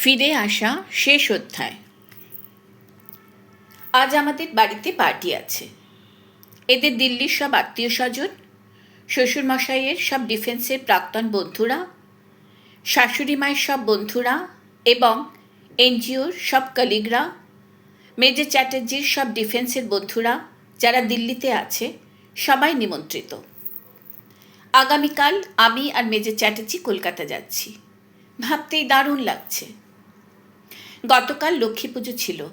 ফিরে আসা শেষ অধ্যায়। আজ আমাদের বাড়িতে পার্টি আছে। এদের দিল্লির সব আত্মীয় স্বজন, শ্বশুরমশাইয়ের সব ডিফেন্সের প্রাক্তন বন্ধুরা শাশুড়ি মায়ের সব বন্ধুরা এবং এনজিওর সব কলিগরা, মেজর চ্যাটার্জির সব ডিফেন্সের বন্ধুরা যারা দিল্লিতে আছে, সবাই নিমন্ত্রিত। আগামীকাল আমি আর মেজর চ্যাটার্জি কলকাতা যাচ্ছি। ভাবতেই দারুণ লাগছে। গতকাল লক্ষ্মী পুজো ছিল।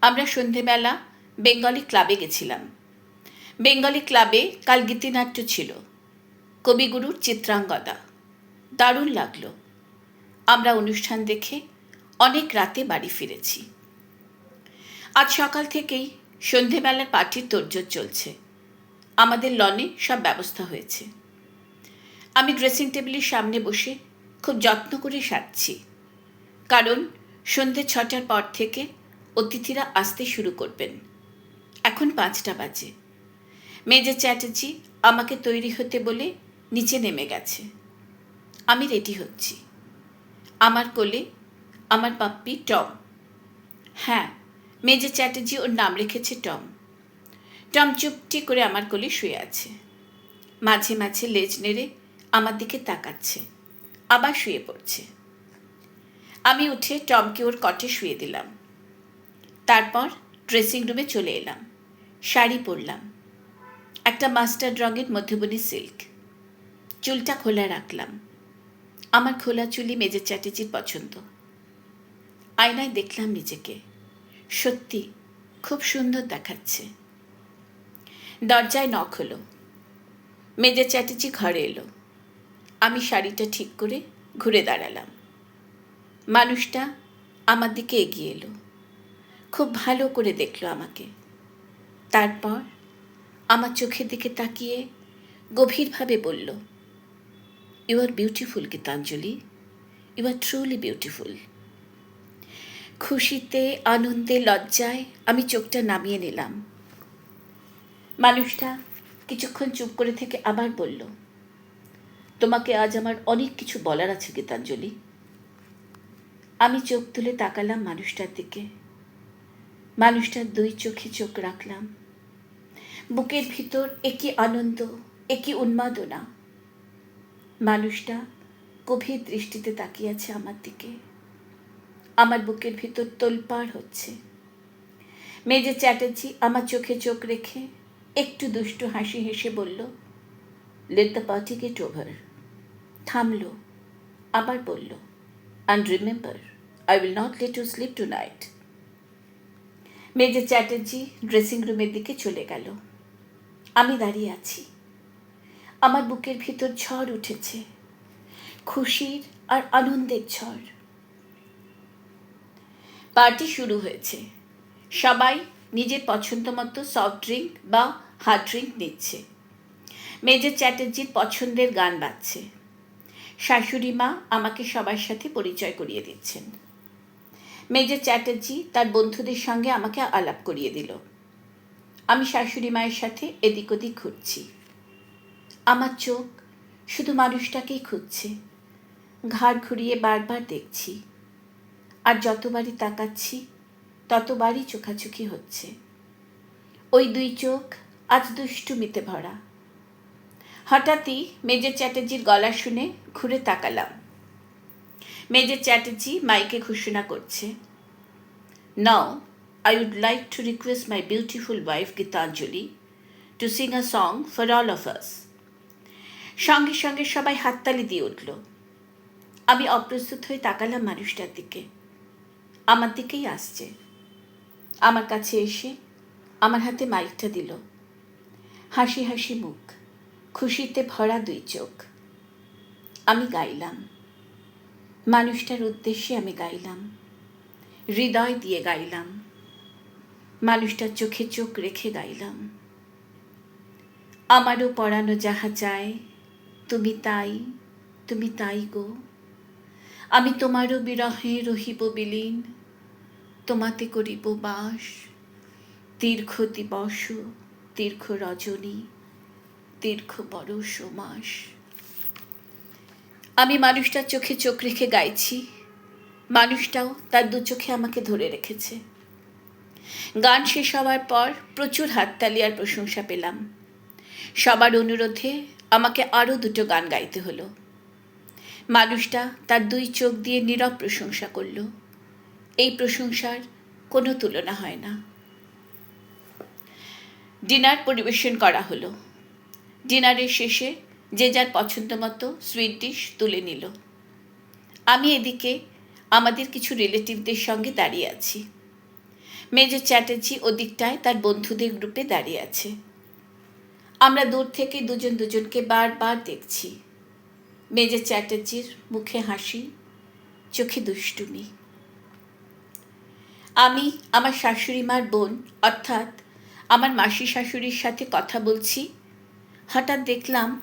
আমরা সন্ধেবেলা বেঙ্গলি ক্লাবে গেছিলাম। বেঙ্গলি ক্লাবে কাল গীতিনাট্য ছিল। কবিগুরুর চিত্রাঙ্গদা। দারুণ লাগল। আমরা অনুষ্ঠান দেখে অনেক রাতে বাড়ি ফিরেছি। আজ সকাল থেকেই সন্ধেবেলার পার্টির তোড়জোড় চলছে। আমাদের লনে সব ব্যবস্থা হয়েছে। আমি ড্রেসিং টেবিলের সামনে বসে খুব যত্ন করে সাজছি। কারণ সন্ধে ছটার পর থেকে অতিথিরা আসতে শুরু করবেন। এখন পাঁচটা বাজে। মেজর চ্যাটার্জি আমাকে তৈরি হতে বলে নিচে নেমে গেছে। আমি রেডি হচ্ছি। আমার কোলে আমার পাপ্পি টম। হ্যাঁ মেজর চ্যাটার্জি ওর নাম রেখেছে টম। টম চুপটি করে আমার কোলে শুয়ে আছে। মাঝে মাঝে লেজ নেড়ে আমার দিকে তাকাচ্ছে। আবার শুয়ে পড়ছে। আমি উঠে টমকে ওর কটে শুয়ে দিলাম। তারপর ড্রেসিং রুমে চলে এলাম। শাড়ি পরলাম। একটা মাস্টার্ড রঙের মধ্যবনী সিল্ক। চুলটা খোলা রাখলাম। আমার খোলা চুলি মেজর চ্যাটার্জির পছন্দ। আয়নায় দেখলাম নিজেকে। সত্যি, খুব সুন্দর দেখাচ্ছে। দরজায় নখ হলো। মেজর চ্যাটার্জি ঘরে এলো। আমি শাড়িটা ঠিক করে ঘুরে দাঁড়ালাম। মানুষটা আমার দিকে এগিয়ে এলো। খুব ভালো করে দেখল আমাকে। তারপর আমার চোখের দিকে তাকিয়ে গভীরভাবে বলল you are beautiful Gitanjali. You are truly beautiful খুশিতে, আনন্দে, লজ্জায় আমি চোখটা নামিয়ে নিলাম। মানুষটা কিছুক্ষণ চুপ করে থেকে আবার বলল, তোমাকে আজ আমার অনেক কিছু বলার আছে, গীতাঞ্জলি। আমি চোখ তুলে তাকালাম মানুষটার দিকে। মানুষটার দুই চোখে চোখ রাখলাম। বুকের ভিতর একই আনন্দ, একই উন্মাদনা। মানুষটা গভীর দৃষ্টিতে তাকিয়ে আছে আমার দিকে। আমার বুকের ভিতর তোলপাড় হচ্ছে। মেজর চ্যাটার্জি আমার চোখে চোখ রেখে একটু দুষ্টু হাসি হেসে বলল let the party get over থামল, আবার বলল remember I will not let you sleep tonight major Chatterjee dressing রুমের দিকে চলে গেল। আমি দাঁড়িয়ে আছি। আমার বুকের ভিতর ঝড় উঠেছে। খুশির আর আনন্দের ঝড়। পার্টি শুরু হয়েছে। সবাই নিজের পছন্দ মতো সফট ড্রিঙ্ক বা হার্ড ড্রিঙ্ক নিচ্ছে। মেজর চ্যাটার্জির পছন্দের গান বাজছে। শাশুড়ি মা আমাকে সবার সাথে পরিচয় করিয়ে দিচ্ছেন। মেজর চ্যাটার্জি তার বন্ধুদের সঙ্গে আমাকে আলাপ করিয়ে দিল। আমি শাশুড়ি মায়ের সাথে এদিক ওদিক ঘুরছি। আমার চোখ শুধু মানুষটাকেই খুঁজছে। ঘাড় ঘুরিয়ে বারবার দেখছি। আর যতবারই তাকাচ্ছি, ততবারই চোখাচোখি হচ্ছে। ওই দুই চোখ আজ দুষ্টুমিতে ভরা। হঠাৎই মেজর চ্যাটার্জির গলা শুনে ঘুরে তাকালাম। মেজর চ্যাটার্জি মাইকে ঘোষণা করছে, now, I would like to request my beautiful wife Gitanjali to sing a song for all of us. সঙ্গে সঙ্গে সবাই হাততালি দিয়ে উঠল। আমি অপ্রস্তুত হয়ে তাকালাম মানুষটার দিকে। আমার দিকেই আসছে। আমার কাছে এসে আমার হাতে মাইকটা দিল। হাসি হাসি মুখ। খুশিতে ভরা দুই চোখ। আমি গাইলাম। মানুষটার উদ্দেশ্যে আমি গাইলাম। হৃদয় দিয়ে গাইলাম। মানুষটার চোখে চোখ রেখে গাইলাম। আমারও পড়ানো যাহা চায়, তুমি তাই তুমি তাই গো। আমি তোমারও বিরহে রহিব বিলীন, তোমাতে করিব বাস। দীর্ঘ দিবস, দীর্ঘ রজনী। দীর্ঘ বরষ মাস আমি মানুষটার চোখে চোখ রেখে গাইছি। মানুষটাও তার দু চোখে আমাকে ধরে রেখেছে। গান শেষ হওয়ার পর প্রচুর হাততালি আর প্রশংসা পেলাম। সবার অনুরোধে আমাকে আরও দুটো গান গাইতে হলো। মানুষটা তার দুই চোখ দিয়ে নীরব প্রশংসা করল। এই প্রশংসার কোনো তুলনা হয় না। ডিনার পরিবেশন করা হলো। ডিনারের শেষে যে যার পছন্দ মতো সুইট ডিশ তুলে নিল। আমি এদিকে আমাদের কিছু রিলেটিভদের সঙ্গে দাঁড়িয়ে আছি। মেজর চ্যাটার্জি ওদিকটায় তার বন্ধুদের গ্রুপে দাঁড়িয়ে আছে। আমরা দূর থেকে দুজন দুজনকে বারবার দেখছি। মেজর চ্যাটার্জির মুখে হাসি, চোখে দুষ্টুমি। আমি আমার শাশুড়ি মার বোন, অর্থাৎ আমার মাসি শাশুড়ির সাথে কথা বলছি হঠাৎ দেখলাম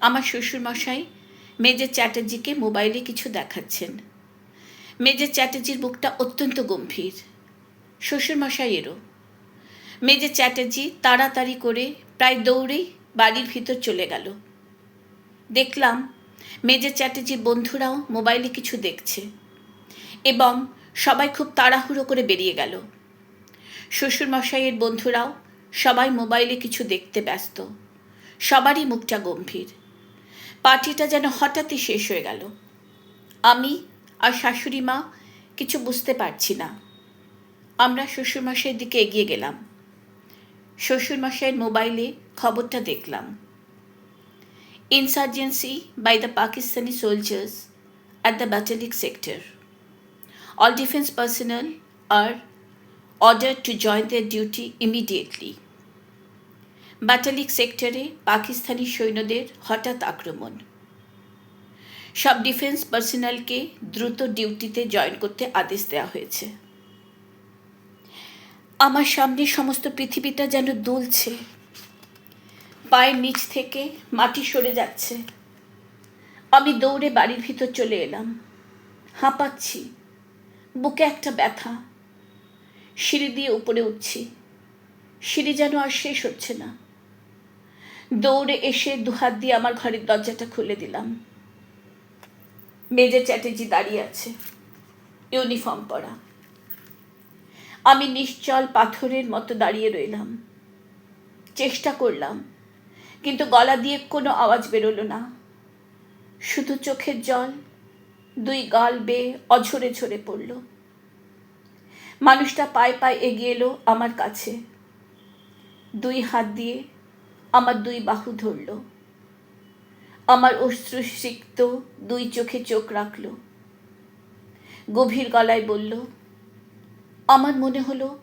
আমার শ্বশুরমশাই মেজর চ্যাটার্জিকে মোবাইলে কিছু দেখাচ্ছেন। মেজর চ্যাটার্জির মুখটা অত্যন্ত গম্ভীর। শ্বশুরমশাইয়েরও। মেজর চ্যাটার্জি তাড়াতাড়ি করে প্রায় দৌড়েই বাড়ির ভিতর চলে গেল। দেখলাম মেজর চ্যাটার্জির বন্ধুরাও মোবাইলে কিছু দেখছে এবং সবাই খুব তাড়াহুড়ো করে বেরিয়ে গেল। শ্বশুরমশাইয়ের বন্ধুরাও সবাই মোবাইলে কিছু দেখতে ব্যস্ত। সবারই মুখটা গম্ভীর। পার্টিটা যেন হঠাৎই শেষ হয়ে গেল। আমি আর শাশুড়ি মা কিছু বুঝতে পারছি না। আমরা শ্বশুরমশাইয়ের দিকে এগিয়ে গেলাম। শ্বশুরমশাইয়ের মোবাইলে খবরটা দেখলাম। Insurgency by the Pakistani soldiers at the Batalik sector all defence personnel are order to join their duty immediately. Batalik সেক্টরে পাকিস্তানি সৈন্যদের হঠাৎ আক্রমণ। সব ডিফেন্স পার্সোনালকে দ্রুত ডিউটিতে জয়েন করতে আদেশ দেওয়া হয়েছে। আমার সামনে সমস্ত পৃথিবীটা যেন দুলছে। পায়ের নিচ থেকে মাটি সরে যাচ্ছে। আমি দৌড়ে বাড়ির ভিতর চলে এলাম। হাঁপাচ্ছি। বুকে একটা ব্যথা। সিঁড়ি দিয়ে উপরে উঠছি। সিঁড়ি যেন আর শেষ হচ্ছে না। দৌড়ে এসে দুহাত দিয়ে আমার ঘরের দরজাটা খুলে দিলাম। মেজর চ্যাটার্জি দাঁড়িয়ে আছে। ইউনিফর্ম পরা। আমি নিশ্চল পাথরের মতো দাঁড়িয়ে রইলাম। চেষ্টা করলাম, কিন্তু গলা দিয়ে কোনো আওয়াজ বেরোলো না। শুধু চোখের জল, দুই গাল বেয়ে অঝরে ঝরে পড়ল। মানুষটা পায়ে পায়ে এগিয়ে এলো আমার কাছে। দুই হাত দিয়ে আমার দুই বাহু ধরল। আমার অশ্রুসিক্ত দুই চোখে চোখ রাখল। গভীর গলায় বলল, আমার মনে হলো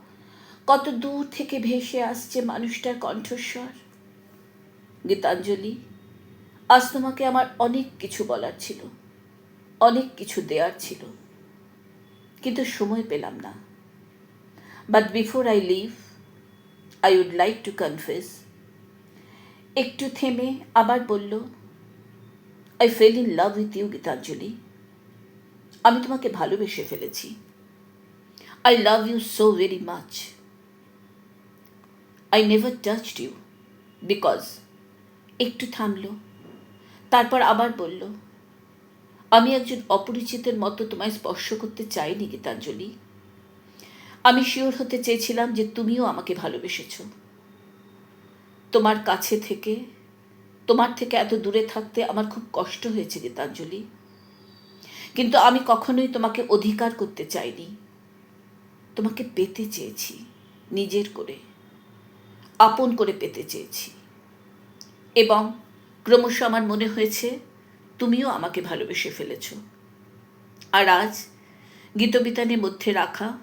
কত দূর থেকে ভেসে আসছে মানুষটার কণ্ঠস্বর। গীতাঞ্জলি, আজ তোমাকে আমার অনেক কিছু বলার ছিল, অনেক কিছু দেওয়ার ছিল। কিন্তু সময় পেলাম না। But before I leave I would like to confess একটু থেমে আবার বলল I fell in love with you Gitanjali. আমি তোমাকে ভালোবেসে ফেলেছি। I love you so very much I never touched you because একটু থামলো, তারপর আবার বলল, আমি একজন অপরিচিতের মতো তোমায় স্পর্শ করতে চাইনি, গীতাঞ্জলি। আমি শিওর হতে চেয়েছিলাম যে তুমিও আমাকে ভালোবেসেছ। তোমার কাছে থেকে, তোমার থেকে এত দূরে থাকতে আমার খুব কষ্ট হয়েছে গীতাঞ্জলি। কিন্তু আমি কখনোই তোমাকে অধিকার করতে চাইনি। তোমাকে পেতে চেয়েছি, নিজের করে, আপন করে পেতে চেয়েছি। এবং ক্রমশ আমার মনে হয়েছে, তুমিও আমাকে ভালোবেসে ফেলেছ। আর আজ গীতবিতানের মধ্যে রাখা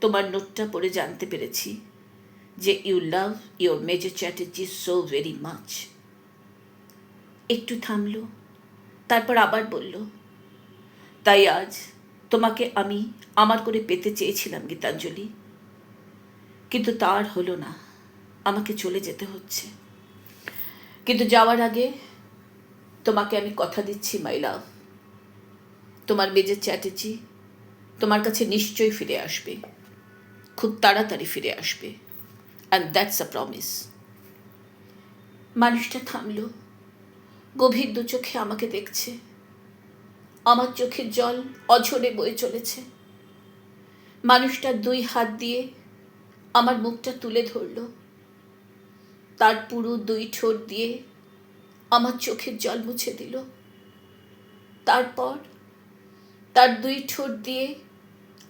তোমার নোটটা পড়ে জানতে পেরেছি। যে you love your major Chatterjee so very much একটু থামল, তারপর আবার বলল, তাই আজ তোমাকে আমি আমার করে পেতে চেয়েছিলাম গীতাঞ্জলি, কিন্তু তার হলো না, আমাকে চলে যেতে হচ্ছে। কিন্তু যাওয়ার আগে তোমাকে আমি কথা দিচ্ছি মাই লাভ তোমার মেজর চ্যাটার্জি তোমার কাছে নিশ্চয়ই ফিরে আসবে, খুব তাড়াতাড়ি ফিরে আসবে। অ্যান্ড দ্যাটস আ প্রমিস মানুষটা থামল। গভীর দু চোখে আমাকে দেখছে। আমার চোখের জল অঝরে বয়ে চলেছে। মানুষটা দুই হাত দিয়ে আমার মুখটা তুলে ধরল। তার পুরো দুই ঠোঁট দিয়ে আমার চোখের জল মুছে দিল। তারপর তার দুই ঠোঁট দিয়ে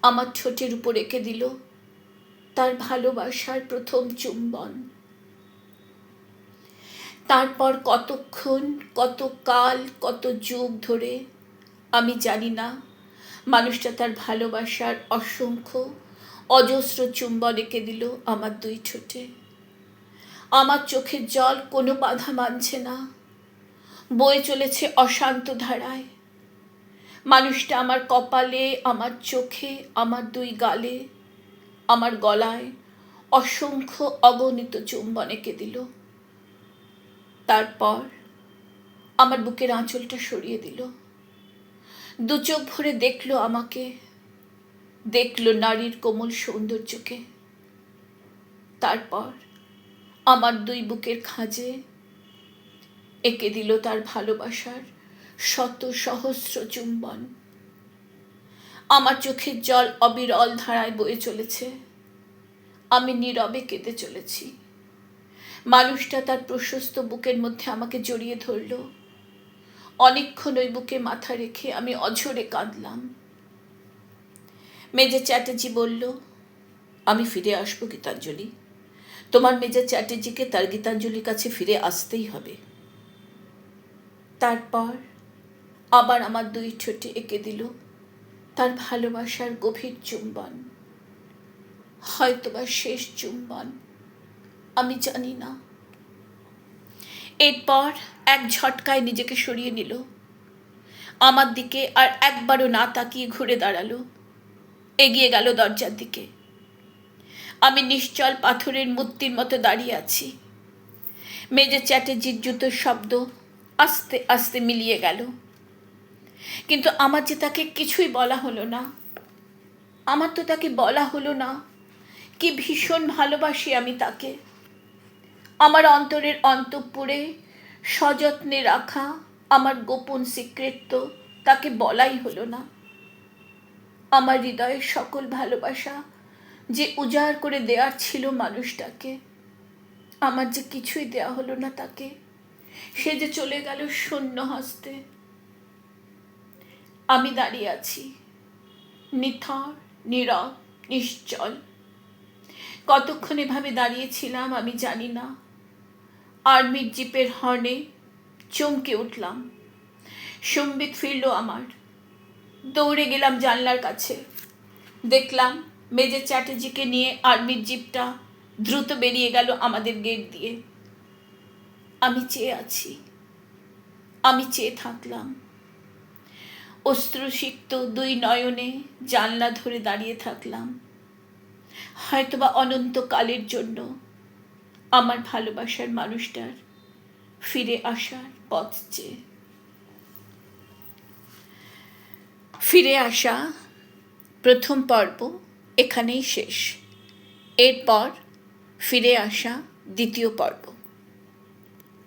আমার ঠোঁটের উপর রেখে দিল। তার ভালোবাসার প্রথম চুম্বন। তারপর কতক্ষণ কত কাল কত যুগ ধরে, আমি জানি না। মানুষটা তার ভালোবাসার অসংখ্য অজস্র চুম্বন এঁকে দিল আমার দুই ঠোঁটে। আমার চোখের জল কোনো বাধা মানছে না। বয়ে চলেছে অশান্ত ধারায়। মানুষটা আমার কপালে, আমার চোখে, আমার দুই গালে আমার গলায় অসংখ্য অগণিত চুম্বন এঁকে দিল। তারপর আমার বুকের আঁচলটা সরিয়ে দিল। দু চোখ ভরে দেখল আমাকে। দেখল নারীর কোমল সৌন্দর্যকে। তারপর আমার দুই বুকের খাঁজে এঁকে দিল তার ভালোবাসার শত সহস্র চুম্বন। আমার চোখের জল অবিরল ধারায় বয়ে চলেছে। আমি নীরবে কেঁদে চলেছি। মানুষটা তার প্রশস্ত বুকের মধ্যে আমাকে জড়িয়ে ধরল। অনেকক্ষণ ওই বুকে মাথা রেখে আমি অঝরে কাঁদলাম। মেজে চ্যাটার্জি বলল, আমি ফিরে আসব গীতাঞ্জলি। তোমার মেজর চ্যাটার্জিকে তার গীতাঞ্জলির কাছে ফিরে আসতেই হবে। তারপর আবার আমার দুই ঠোঁটে এঁকে দিল। তার ভালোবাসার গভীর চুম্বন। হয়তোবা শেষ চুম্বন, আমি জানি না। এরপর এক ঝটকায় নিজেকে সরিয়ে নিল। আমার দিকে আর একবারও না তাকিয়ে ঘুরে দাঁড়াল। এগিয়ে গেল দরজার দিকে। আমি নিশ্চল পাথরের মূর্তির মতো দাঁড়িয়ে আছি। মেজে চ্যাটার্জির জুতোর শব্দ আস্তে আস্তে মিলিয়ে গেল। কিন্তু আমার যে তাকে কিছুই বলা হলো না, আমার তো তাকে বলা হলো না। কি ভীষণ ভালোবাসি আমি তাকে। আমার অন্তরের অন্তঃপুরে সযত্নে রাখা আমার গোপন সিক্রেট তো তাকে বলাই হলো না। আমার হৃদয়ের সকল ভালোবাসা যে উজাড় করে দেওয়ার ছিল মানুষটাকে, আমার যে কিছুই দেয়া হলো না তাকে, সে যে চলে গেল শূন্য হস্তে। আমি দাঁড়িয়ে আছি। নিথর, নীরব, নিশ্চল। কতক্ষণ এভাবে দাঁড়িয়েছিলাম আমি জানি না। আর্মির জিপের হর্নে চমকে উঠলাম। সম্বিত ফিরল আমার। দৌড়ে গেলাম জানলার কাছে। দেখলাম মেজর চ্যাটার্জিকে নিয়ে আর্মির জিপটা দ্রুত বেরিয়ে গেল আমাদের গেট দিয়ে। আমি চেয়ে আছি। আমি চেয়ে থাকলাম। অস্ত্রসিক্ত দুই নয়নে জানলা ধরে দাঁড়িয়ে থাকলাম। হয়তোবা অনন্তকালের জন্য আমার ভালোবাসার মানুষটার ফিরে আসার পথ চেয়ে ফিরে আসা প্রথম পর্ব এখানেই শেষ। এরপর ফিরে আসা দ্বিতীয় পর্ব।